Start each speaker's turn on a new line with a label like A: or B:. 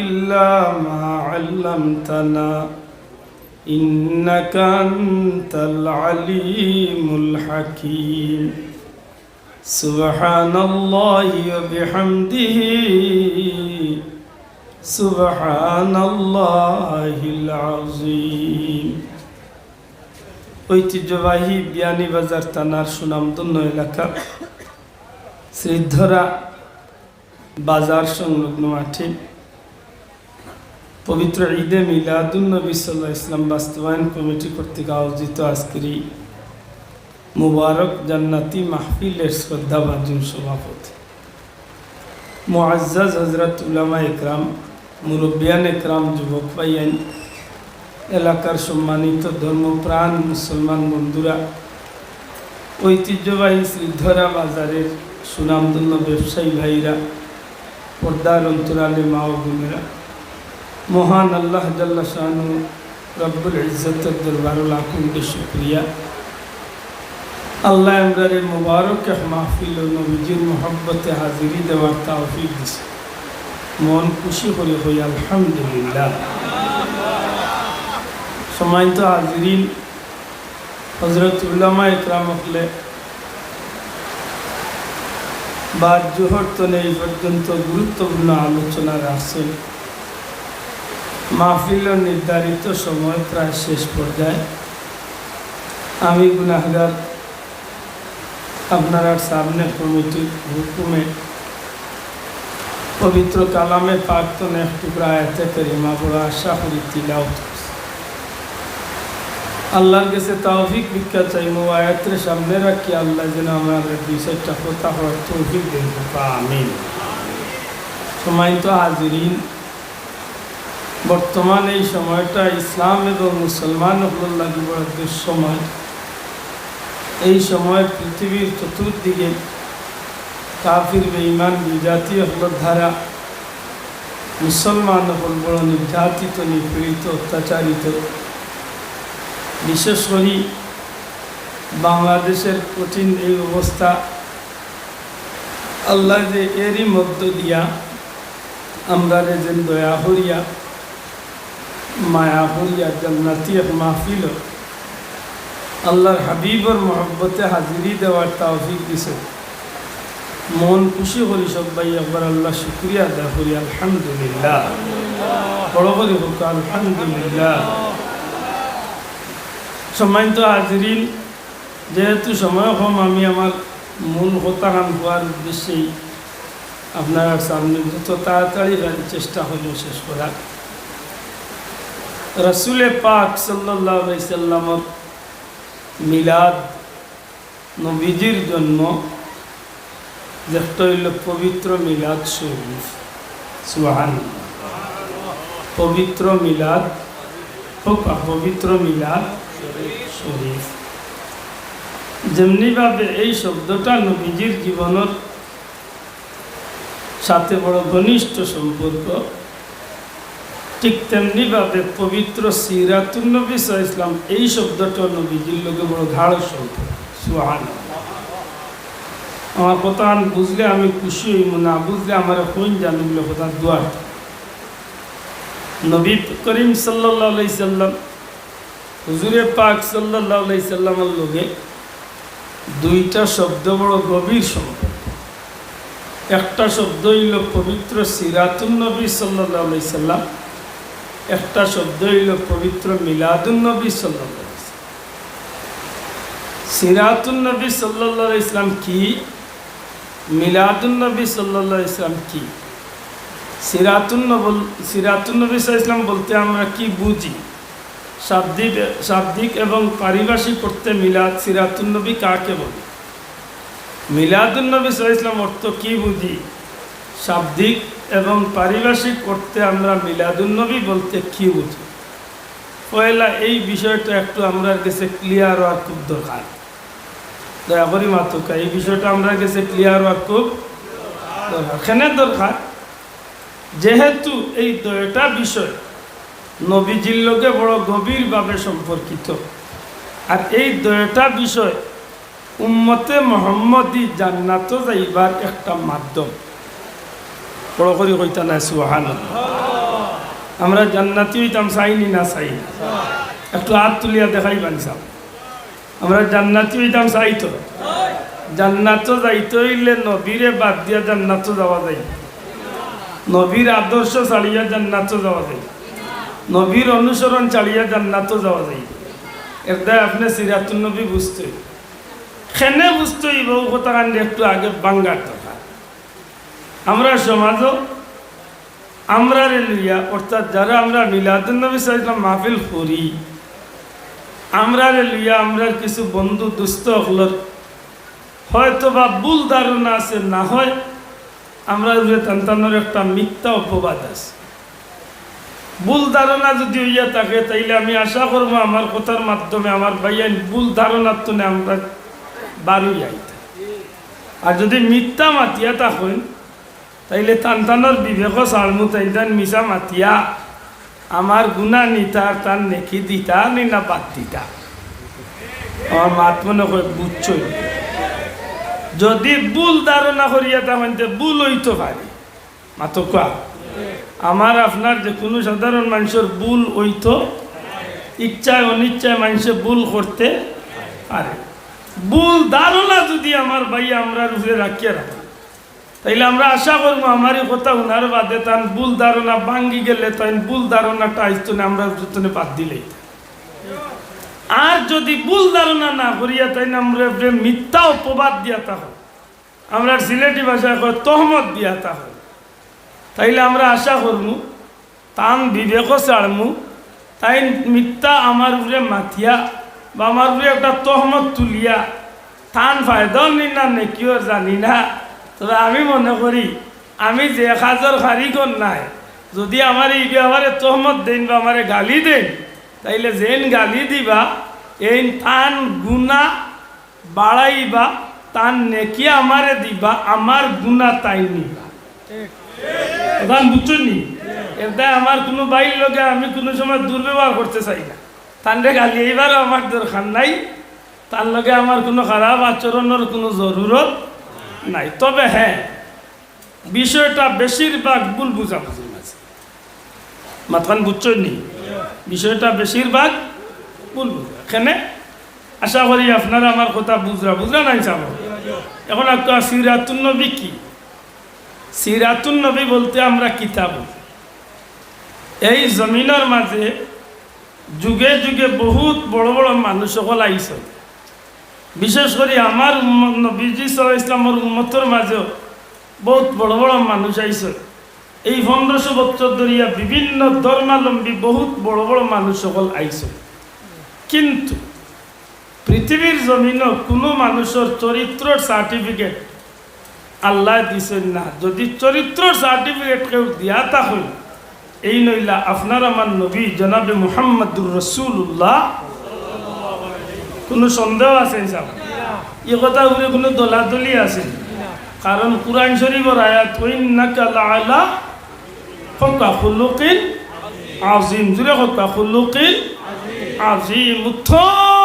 A: إلا ما علمتنا إنك أنت العليم الحكيم سبحان الله وبحمده سبحان الله العظيم ঐতিহ্যবাহী বিয়ানীবাজার থানার সুনামধন্য এলাকা শ্রীধরা বাজার সংলগ্ন মাঠে পবিত্র ঈদে মিলাদুন্নবী সাল্লাহ ইসলাম বাস্তবায়ন কমিটি কর্তৃক আয়োজিত আজকের মুবারক জান্নাতি মাহফিলের শ্রদ্ধাভাজন সভাপতি মুআজ্জাজ হজরত উলামা একরাম, মুরব্বিয়ান একরাম, যুবক ভাইয়ান এলাকার সম্মানিত ধর্মপ্রাণ মুসলমান বন্ধুরা, ঐতিহ্যবাহী শ্রীধরা বাজারের সুনামধন্য ব্যবসায়ী ভাইরা, পর্দার অন্তরালে মা ও বোনেরা মহান আল্লাহ জাল্লা শাহানু রব্বুল ইজ্জতের দরবারুল আকুমকে শুক্রিয়া। আল্লাহ আমরারে মুবারক মাহফিল নবীজির মোহব্বতে হাজিরি দেওয়ার তাওফিক দিছে। মন খুশি করে হই, আলহামদুলিল্লাহ। সম্মানিত হাজিরিন হজরত উল্লামা ইকরাম হলে বা জোহর তনে এই পর্যন্ত গুরুত্বপূর্ণ আলোচনা রাখছেন মাহফিল নির্ধারিত সময় প্রায় শেষ পর্যায়ে। আমি গুনাহগার। আপনার সামনে কমিটির হুকুমে পবিত্র কালামে প্রাক্তন এক টুকরা আয়াতে করিমা বড় আশা করি তিলাওত আল্লাহর কাছে তৌফিক ভিক্ষা চাইমু আয়াতের সামনে রাখি। আল্লাহ যেন আমার বিষয়টা কথা হওয়ার তৌফিক দেন। আমিন। তো হাজিরিন। বর্তমান এই সময়টা ইসলাম এবং মুসলমান হল লাগি বড় দুঃসময় এই সময় পৃথিবীর চতুর্দিকে কাফির, বেঈমান বিজাতীয় হল ধারা, মুসলমান হল বড় নির্যাতিত, নিপীড়িত, অত্যাচারিত। বিশেষ করে বাংলাদেশের কঠিন এই অবস্থা, আল্লাহ যে এরই মধ্য দিয়া আমরা যে দয়া হরিয়া মায়া হরিয়া জান্নাতি মাহফিল আল্লাহর হাবিবর মহব্বতে হাজিরি দেওয়ার তাওফিক দিছে। মন খুশি করি সবাই একবার আল্লাহ শুক্রিয়া আদা করি, আলহামদুলিল্লাহ। বড় করে হোক, আলহামদুলিল্লাহ। সম্মানিত হাজিরিন, যেহেতু সময় কম, আমি আমার মূল হতাহান হওয়ার উদ্দেশ্যেই আপনার সামনে যত তাড়াতাড়ি চেষ্টা হলেও শেষ করার রসুলে পাক সাল্লাহ সাল্লামর মিলাদ নবীজির জন্ম যেটা হইল পবিত্র মিলাদ শরীফ। সুহান পবিত্র মিলাদ পবিত্র মিলাদ শরীফ। যেমনিভাবে এই শব্দটা নবীজির জীবনের সাথে বড় ঘনিষ্ঠ সম্পর্ক ঠিক তেমনিভাবে পবিত্র সিরাতুন্নবী ইসলাম এই শব্দটা নবীজির লোকে বড় ঘাড় শব্দ সুহান আমার কথা বুঝলে আমি খুশি হইব না, বুঝলে আমার কোন জানিল কথা দুয়ার নবী করিম সাল্লাহ সাল্লাম, হুজুরে পাক সাল্লাহ সাল্লামের লোকে দুইটা শব্দ বড় গভীর শব্দ। একটা শব্দ হইল পবিত্র সিরাতুল নবী সাল্লাহ সাল্লাম একটা শব্দ হইল পবিত্র মিলাদুন্নবী সাল্লাহ সিরাতুন্নবী সাল্লাহ ইসলাম কি? মিলাদুন্নবী সাল্লাহ ইসলাম কি? সিরাতুন্নবল সিরাতুন্নবী ইসলাম বলতে আমরা কি বুঝি? শাব্দিক শাব্দিক এবং পারিভাষিক করতে মিলাদ সিরাতুন্নবী কাকে বলি? মিলাদুন্নবী ইসলাম অর্থ কি বুঝি? শাব্দিক এবং পারিভাষিক করতে আমরা মিলাদুন্নবী বলতে কি বুঝি? পয়লা, এই বিষয়টা একটু আমরা কাছে ক্লিয়ার হওয়ার খুব দরকার। দয়া করি মাতুকা, এই বিষয়টা আমরা কাছে ক্লিয়ার হওয়ার খুব দরকার। কেন দরকার? যেহেতু এই দুটা বিষয়, নবীজির লোকে বড় গভীরভাবে সম্পর্কিত। আর এই দুটা বিষয় উম্মতে মোহাম্মদী জান্নাত যাইবার একটা মাধ্যম। বড় করে কইতা নাই সুহান আমরা জান্নাতি হইতাম, চাইনি না চাই। একটু হাত তুলিয়া দেখাই বানসাম আমরা জান্নাতি হইতাম, চাই তো। জান্নাত যাইতে হইলে নবীরে বাদ দিয়া জান্নাত যাওয়া যায়। নবীর আদর্শ চালিয়া জান্নাত যাওয়া যায়। নবীর অনুসরণ চালিয়া জান্নাত যাওয়া যায়। এটা আপনি সিরাতুল নবী বুঝতে খেনে বুঝতে ও কথা কান্দি একটু আগে দরকার আমরা সমাজও আমরা লইয়া, অর্থাৎ যারা আমরা মিলাদুল নবী সাল্লাম মাহফিল করি আমরা লইয়া আমরা কিছু বন্ধু দুস্থ হলর হয়তো বা ভুল ধারণা আছে, না হয় আমরা তান্তানোর একটা মিথ্যা অপবাদ আছে। ভুল ধারণা যদি হইয়া থাকে, তাইলে আমি আশা করব আমার কথার মাধ্যমে আমার ভাইয়ান ভুল ধারণার তো আমরা বারুই আইতে আর যদি মিথ্যা মাতিয়া থাকেন তাইলে তান্তানোর বিবেক সালমু তাইতান মিশা মাতিয়া। আমার গুণা নিতা তার নেকি দিতা, নি না বাদ দিতা। আমার মাত মনে করে বুঝছই যদি ভুল ধারণা করিয়া তখন ভুল হইতে পারে মাতো কোয়া আমার আপনার যে কোনো সাধারণ মানুষের ভুল হইতো ইচ্ছায় অনিচ্ছায় মানুষে ভুল করতে পারে ভুল ধারণা যদি আমার ভাই আমরা রুখে রাখিয়া রাখি তাইলে আমরা আশা করব আমার এই কথা উনার বাদে তান ভুল ধারণা ভাঙ্গি গেলে তাই ভুল ধারণাটা আইতো না, আমরা জুতনে বাদ দিলে। আর যদি ভুল ধারণা না করিয়া তাই আমরা মিথ্যা অপবাদ দিয়া তাহ আমরা সিলেটি ভাষায় কয় তহমত দিয়া তাহ তাইলে আমরা আশা করমু, তান বিবেক ছাড়মু, তাই মিথ্যা আমার উপরে মাথিয়া বা আমার উপরে একটা তহমত তুলিয়া, তান ফায়দাও নি না, নেকিও জানি না। তবে আমি মনে করি, আমি যে কাজের কারিগর নাই যদি আমার এই ব্যাপারে তহমত দেন বা আমারে গালি দেন, তাইলে যেন গালি দিবা এই তান গুণা বাড়াইবা, তান নেকি আমারে দিবা, আমার গুণা তাই নিবা। প্রধান বুঝছেন নি? এটা আমার কোনো বাইর লোকে আমি কোনো সময় দুর্ব্যবহার করতে চাই না। তানরে গালি এইবারও আমার দরকার নাই, তার লগে আমার কোনো খারাপ আচরণের কোনো জরুরত নাই। তবে হ্যাঁ বিষয়টা বেশিরভাগ ভুল বুঝাবুঝির মাঝে। মাথান বুঝছেন বিষয়টা বেশিরভাগ ভুল বুঝা। এখানে আশা করি আপনারা আমার কথা বুঝরা বুঝরা নাই চাবো। এখন একটা সিরাতুন নবী কি? সিরাতুন নবী বলতে আমরা কিতাব এই জমিনের মাঝে যুগে যুগে বহুত বড় বড় মানুষ সকল আইছে বিশেষ করে আমার নবীজি সাল ইসলামর উন্মতর মাঝেও বহুত বড় বড় মানুষ আইছে। এই পনেরোশো বছর ধরিয়া বিভিন্ন ধর্মালম্বী বহুত বড় বড় মানুষ সকল আইছে। কিন্তু পৃথিবীর জমিনও কোনো মানুষের চরিত্রর সার্টিফিকেট আল্লাহ দিছেন না। যদি চরিত্র সার্টিফিকেট কেউ দিয়া তা হইল এই নইলা আপনার আমার নবী জনাবে মুহাম্মদুর রসুল্লাহ কোনো সন্দেহ আছে সাহেব এই কথা উপরে কোনো দলাদলি আছে। কারণ কোরআন শরীফর আয়াত আজিম জুড়ে হকা খুলুকিন আজিম উত্তম